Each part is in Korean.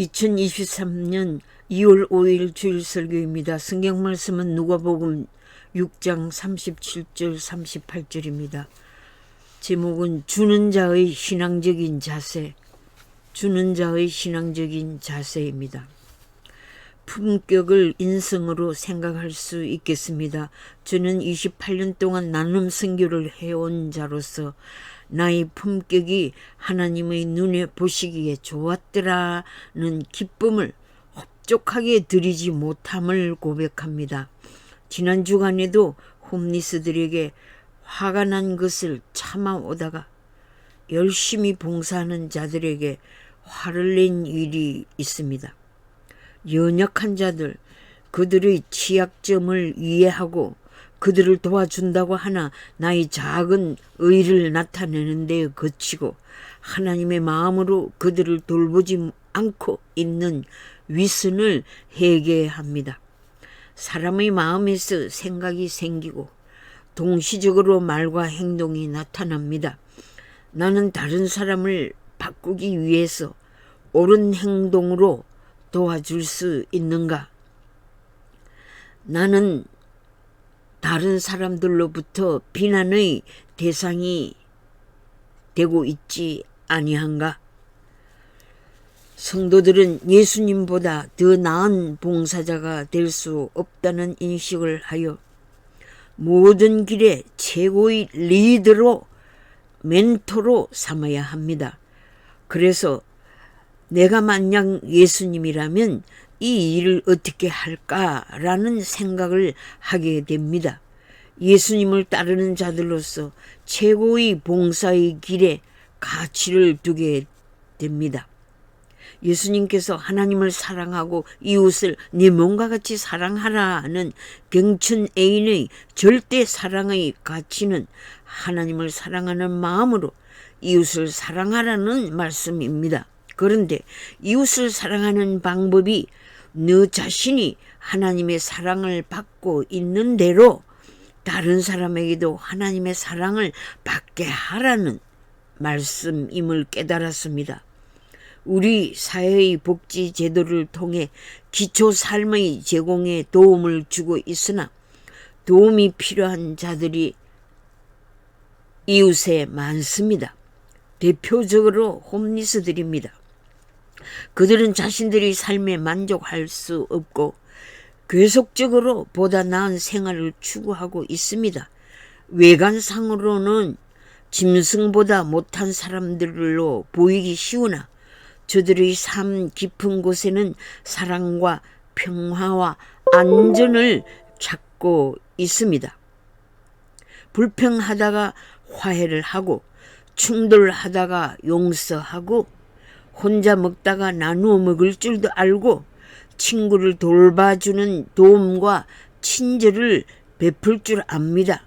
2023년 2월 5일 주일 설교입니다. 성경 말씀은 누가복음 6장 37절 38절입니다. 제목은 주는 자의 신앙적인 자세. 주는 자의 신앙적인 자세입니다. 품격을 인성으로 생각할 수 있겠습니다. 저는 28년 동안 나눔 선교를 해온 자로서 나의 품격이 하나님의 눈에 보시기에 좋았더라는 기쁨을 흡족하게 드리지 못함을 고백합니다. 지난 주간에도 홈리스들에게 화가 난 것을 참아오다가 열심히 봉사하는 자들에게 화를 낸 일이 있습니다. 연약한 자들, 그들의 취약점을 이해하고 그들을 도와준다고 하나 나의 작은 의를 나타내는 데 거치고 하나님의 마음으로 그들을 돌보지 않고 있는 위선을 회개합니다. 사람의 마음에서 생각이 생기고 동시적으로 말과 행동이 나타납니다. 나는 다른 사람을 바꾸기 위해서 옳은 행동으로 도와줄 수 있는가? 나는 다른 사람들로부터 비난의 대상이 되고 있지 아니한가? 성도들은 예수님보다 더 나은 봉사자가 될 수 없다는 인식을 하여 모든 길에 최고의 리더로 멘토로 삼아야 합니다. 그래서 내가 만약 예수님이라면 이 일을 어떻게 할까라는 생각을 하게 됩니다. 예수님을 따르는 자들로서 최고의 봉사의 길에 가치를 두게 됩니다. 예수님께서 하나님을 사랑하고 이웃을 네 몸과 같이 사랑하라는 경춘 애인의 절대 사랑의 가치는 하나님을 사랑하는 마음으로 이웃을 사랑하라는 말씀입니다. 그런데 이웃을 사랑하는 방법이 너 자신이 하나님의 사랑을 받고 있는 대로 다른 사람에게도 하나님의 사랑을 받게 하라는 말씀임을 깨달았습니다. 우리 사회의 복지 제도를 통해 기초 삶의 제공에 도움을 주고 있으나 도움이 필요한 자들이 이웃에 많습니다. 대표적으로 홈리스들입니다. 그들은 자신들의 삶에 만족할 수 없고 계속적으로 보다 나은 생활을 추구하고 있습니다. 외관상으로는 짐승보다 못한 사람들로 보이기 쉬우나 저들의 삶 깊은 곳에는 사랑과 평화와 안전을 찾고 있습니다. 불평하다가 화해를 하고 충돌하다가 용서하고 혼자 먹다가 나누어 먹을 줄도 알고 친구를 돌봐주는 도움과 친절을 베풀 줄 압니다.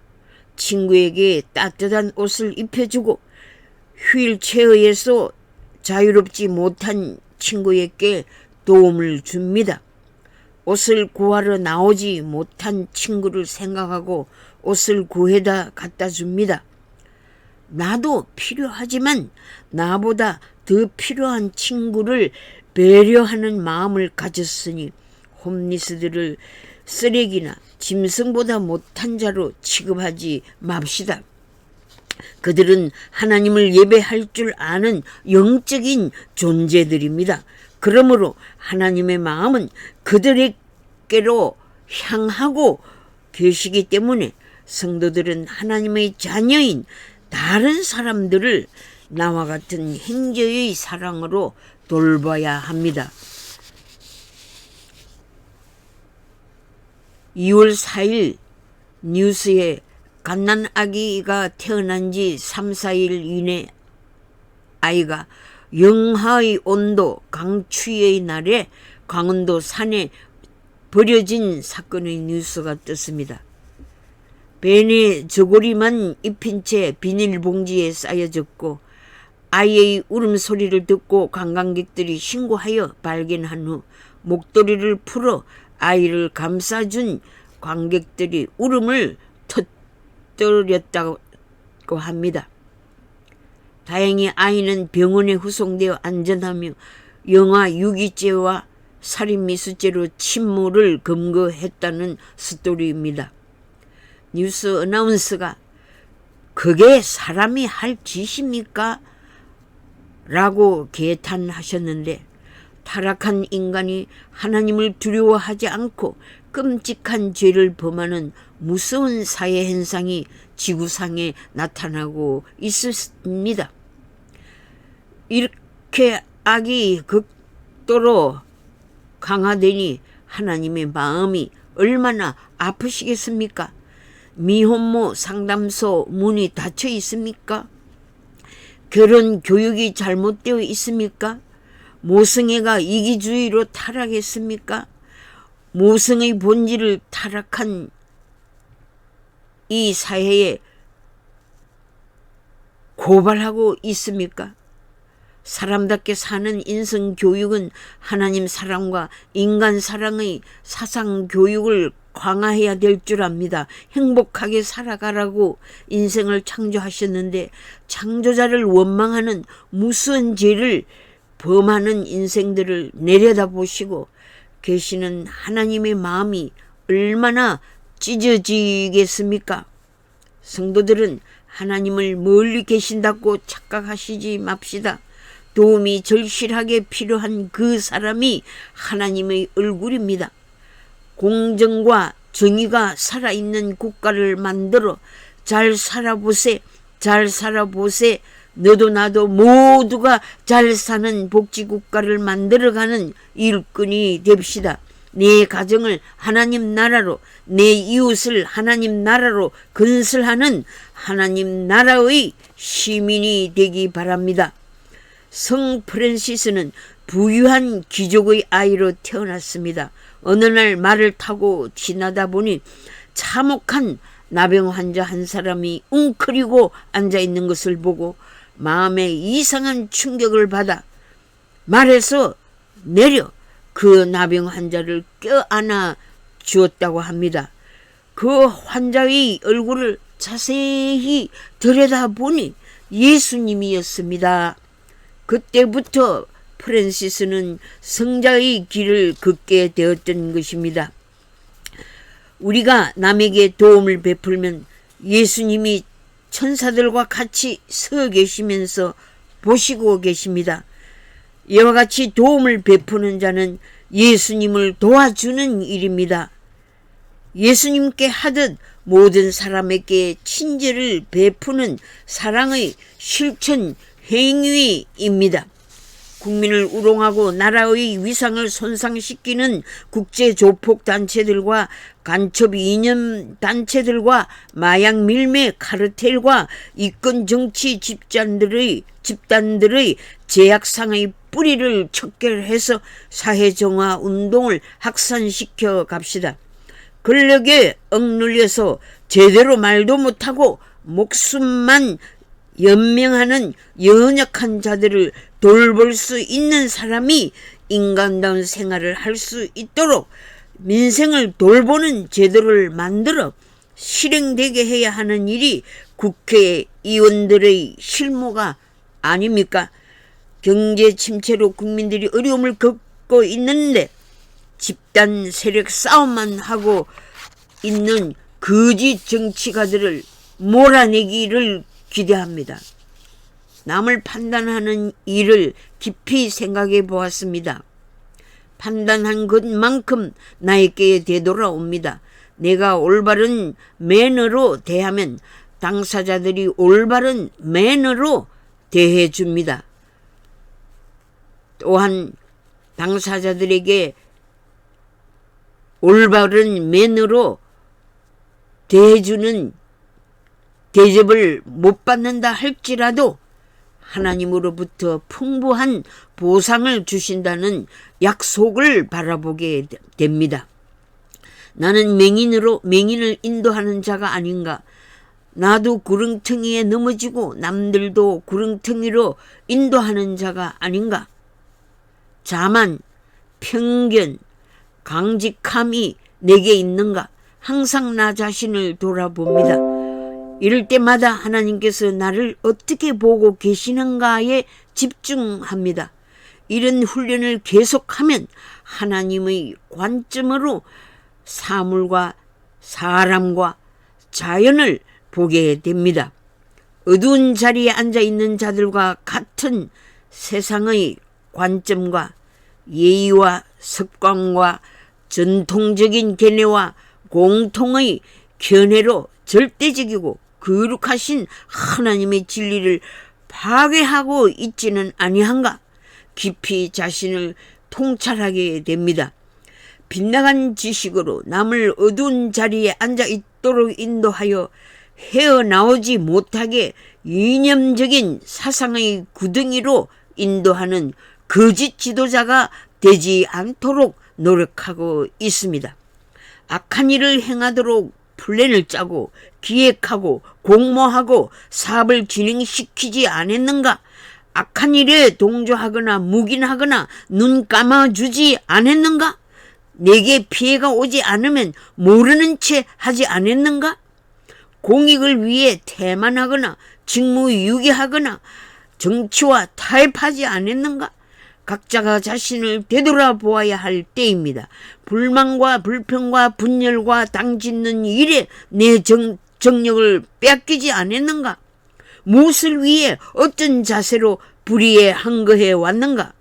친구에게 따뜻한 옷을 입혀주고 휠체어에서 자유롭지 못한 친구에게 도움을 줍니다. 옷을 구하러 나오지 못한 친구를 생각하고 옷을 구해다 갖다 줍니다. 나도 필요하지만 나보다 더 필요한 친구를 배려하는 마음을 가졌으니 홈리스들을 쓰레기나 짐승보다 못한 자로 취급하지 맙시다. 그들은 하나님을 예배할 줄 아는 영적인 존재들입니다. 그러므로 하나님의 마음은 그들에게로 향하고 계시기 때문에 성도들은 하나님의 자녀인 다른 사람들을 나와 같은 행제의 사랑으로 돌봐야 합니다. 2월 4일 뉴스에 갓난 아기가 태어난 지 3, 4일 이내 아이가 영하의 온도 강추위의 날에 강원도 산에 버려진 사건의 뉴스가 떴습니다. 벤에 저고리만 입힌 채 비닐봉지에 쌓여졌고 아이의 울음소리를 듣고 관광객들이 신고하여 발견한 후 목도리를 풀어 아이를 감싸준 관객들이 울음을 터뜨렸다고 합니다. 다행히 아이는 병원에 후송되어 안전하며 영아 유기죄와 살인미수죄로 침몰을 검거했다는 스토리입니다. 뉴스 어나운서가 그게 사람이 할 짓입니까? 라고 개탄하셨는데 타락한 인간이 하나님을 두려워하지 않고 끔찍한 죄를 범하는 무서운 사회 현상이 지구상에 나타나고 있습니다. 이렇게 악이 극도로 강화되니 하나님의 마음이 얼마나 아프시겠습니까? 미혼모 상담소 문이 닫혀 있습니까? 결혼 교육이 잘못되어 있습니까? 모성애가 이기주의로 타락했습니까? 모성의 본질을 타락한 이 사회에 고발하고 있습니까? 사람답게 사는 인성 교육은 하나님 사랑과 인간 사랑의 사상 교육을 강화해야 될 줄 압니다. 행복하게 살아가라고 인생을 창조하셨는데 창조자를 원망하는 무수한 죄를 범하는 인생들을 내려다보시고 계시는 하나님의 마음이 얼마나 찢어지겠습니까? 성도들은 하나님을 멀리 계신다고 착각하시지 맙시다. 도움이 절실하게 필요한 그 사람이 하나님의 얼굴입니다. 공정과 정의가 살아있는 국가를 만들어 잘 살아보세, 잘 살아보세, 너도 나도 모두가 잘 사는 복지국가를 만들어가는 일꾼이 됩시다. 내 가정을 하나님 나라로, 내 이웃을 하나님 나라로 건설하는 하나님 나라의 시민이 되기 바랍니다. 성 프랜시스는 부유한 귀족의 아이로 태어났습니다. 어느 날 말을 타고 지나다 보니 참혹한 나병 환자 한 사람이 웅크리고 앉아 있는 것을 보고 마음에 이상한 충격을 받아 말해서 내려 그 나병 환자를 껴안아 주었다고 합니다. 그 환자의 얼굴을 자세히 들여다보니 예수님이었습니다. 그때부터 프랜시스는 성자의 길을 걷게 되었던 것입니다. 우리가 남에게 도움을 베풀면 예수님이 천사들과 같이 서 계시면서 보시고 계십니다. 이와 같이 도움을 베푸는 자는 예수님을 도와주는 일입니다. 예수님께 하듯 모든 사람에게 친절을 베푸는 사랑의 실천 행위입니다. 국민을 우롱하고 나라의 위상을 손상시키는 국제 조폭 단체들과 간첩 이념 단체들과 마약 밀매 카르텔과 이권 정치 집단들의 집단들의 제약상의 뿌리를 척결해서 사회 정화 운동을 확산시켜 갑시다. 권력에 억눌려서 제대로 말도 못하고 목숨만 연명하는 연약한 자들을 돌볼 수 있는 사람이 인간다운 생활을 할 수 있도록 민생을 돌보는 제도를 만들어 실행되게 해야 하는 일이 국회의원들의 실무가 아닙니까? 경제 침체로 국민들이 어려움을 겪고 있는데 집단 세력 싸움만 하고 있는 거짓 정치가들을 몰아내기를 기대합니다. 남을 판단하는 일을 깊이 생각해 보았습니다. 판단한 것만큼 나에게 되돌아옵니다. 내가 올바른 매너로 대하면 당사자들이 올바른 매너로 대해 줍니다. 또한 당사자들에게 올바른 매너로 대해주는 대접을 못 받는다 할지라도 하나님으로부터 풍부한 보상을 주신다는 약속을 바라보게 됩니다. 나는 맹인으로 맹인을 인도하는 자가 아닌가. 나도 구릉텅이에 넘어지고 남들도 구릉텅이로 인도하는 자가 아닌가. 자만, 편견, 강직함이 내게 있는가. 항상 나 자신을 돌아봅니다. 이럴 때마다 하나님께서 나를 어떻게 보고 계시는가에 집중합니다. 이런 훈련을 계속하면 하나님의 관점으로 사물과 사람과 자연을 보게 됩니다. 어두운 자리에 앉아 있는 자들과 같은 세상의 관점과 예의와 습관과 전통적인 견해와 공통의 견해로 절대적이고 거룩하신 하나님의 진리를 파괴하고 있지는 아니한가 깊이 자신을 통찰하게 됩니다. 빗나간 지식으로 남을 어두운 자리에 앉아 있도록 인도하여 헤어나오지 못하게 이념적인 사상의 구덩이로 인도하는 거짓 지도자가 되지 않도록 노력하고 있습니다. 악한 일을 행하도록 플랜을 짜고 기획하고 공모하고 사업을 진행시키지 않았는가? 악한 일에 동조하거나 묵인하거나 눈 감아주지 않았는가? 내게 피해가 오지 않으면 모르는 채 하지 않았는가? 공익을 위해 태만하거나 직무유기하거나 정치와 타협하지 않았는가? 각자가 자신을 되돌아보아야 할 때입니다. 불만과 불평과 분열과 당짓는 일에 내 정, 정력을 빼앗기지 않았는가? 무엇을 위해 어떤 자세로 불의에 항거해 왔는가?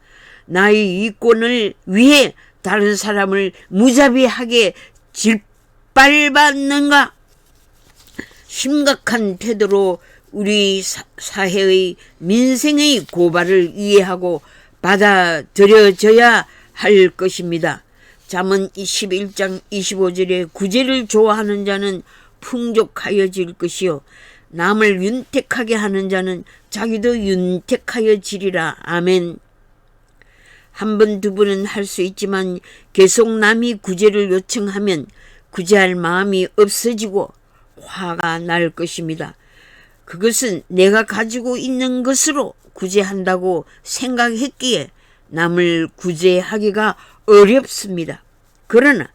나의 이권을 위해 다른 사람을 무자비하게 질빨받는가? 심각한 태도로 우리 사회의 민생의 고발을 이해하고 받아들여져야 할 것입니다. 잠언 21장 25절에 구제를 좋아하는 자는 풍족하여질 것이요 남을 윤택하게 하는 자는 자기도 윤택하여지리라. 아멘. 한 번, 두 번은 할 수 있지만 계속 남이 구제를 요청하면 구제할 마음이 없어지고 화가 날 것입니다. 그것은 내가 가지고 있는 것으로 구제한다고 생각했기에 남을 구제하기가 어렵습니다. 그러나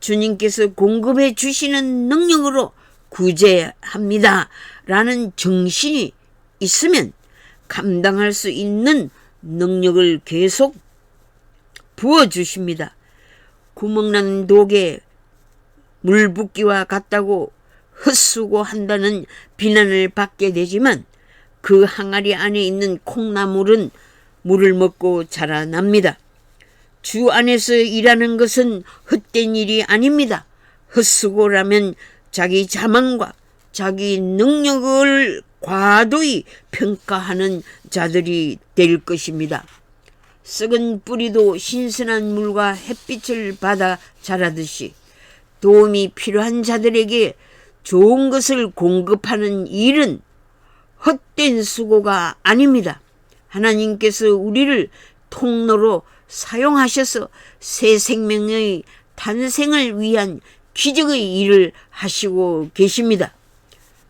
주님께서 공급해 주시는 능력으로 구제합니다. 라는 정신이 있으면 감당할 수 있는 능력을 계속 부어주십니다. 구멍난 독에 물 붓기와 같다고 헛수고 한다는 비난을 받게 되지만 그 항아리 안에 있는 콩나물은 물을 먹고 자라납니다. 주 안에서 일하는 것은 헛된 일이 아닙니다. 헛수고라면 자기 자만과 자기 능력을 과도히 평가하는 자들이 될 것입니다. 썩은 뿌리도 신선한 물과 햇빛을 받아 자라듯이 도움이 필요한 자들에게 좋은 것을 공급하는 일은 헛된 수고가 아닙니다. 하나님께서 우리를 통로로 사용하셔서 새 생명의 탄생을 위한 기적의 일을 하시고 계십니다.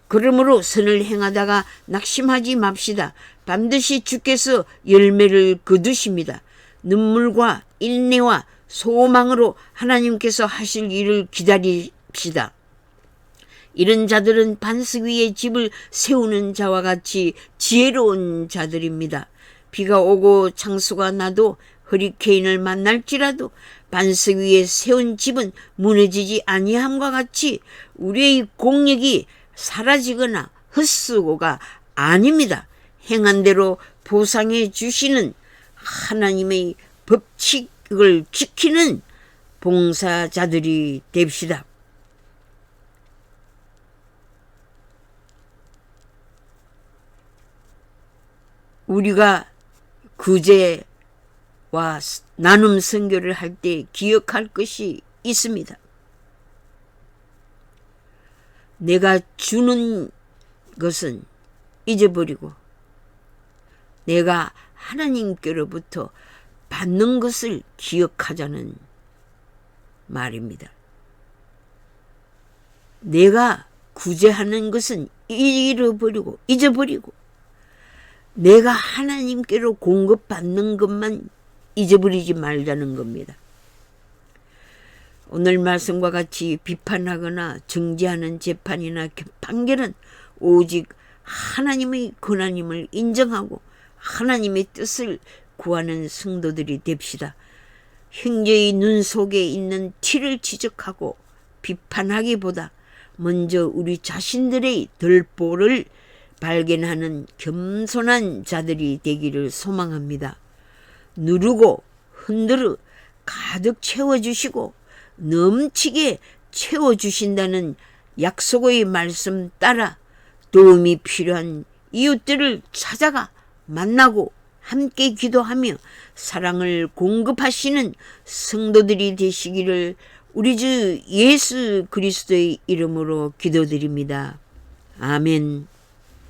그러므로 선을 행하다가 낙심하지 맙시다. 반드시 주께서 열매를 거두십니다. 눈물과 인내와 소망으로 하나님께서 하실 일을 기다립시다. 이런 자들은 반석 위에 집을 세우는 자와 같이 지혜로운 자들입니다. 비가 오고 창수가 나도 허리케인을 만날지라도 반석 위에 세운 집은 무너지지 아니함과 같이 우리의 공력이 사라지거나 헛수고가 아닙니다. 행한 대로 보상해 주시는 하나님의 법칙을 지키는 봉사자들이 됩시다. 우리가 구제와 나눔 선교를 할 때 기억할 것이 있습니다. 내가 주는 것은 잊어버리고 내가 하나님께로부터 받는 것을 기억하자는 말입니다. 내가 구제하는 것은 잃어버리고 잊어버리고 내가 하나님께로 공급받는 것만 잊어버리지 말자는 겁니다. 오늘 말씀과 같이 비판하거나 정지하는 재판이나 판결은 오직 하나님의 권한임을 인정하고 하나님의 뜻을 구하는 성도들이 됩시다. 형제의 눈 속에 있는 티를 지적하고 비판하기보다 먼저 우리 자신들의 덜보를 발견하는 겸손한 자들이 되기를 소망합니다. 누르고 흔들어 가득 채워주시고 넘치게 채워주신다는 약속의 말씀 따라 도움이 필요한 이웃들을 찾아가 만나고 함께 기도하며 사랑을 공급하시는 성도들이 되시기를 우리 주 예수 그리스도의 이름으로 기도드립니다. 아멘.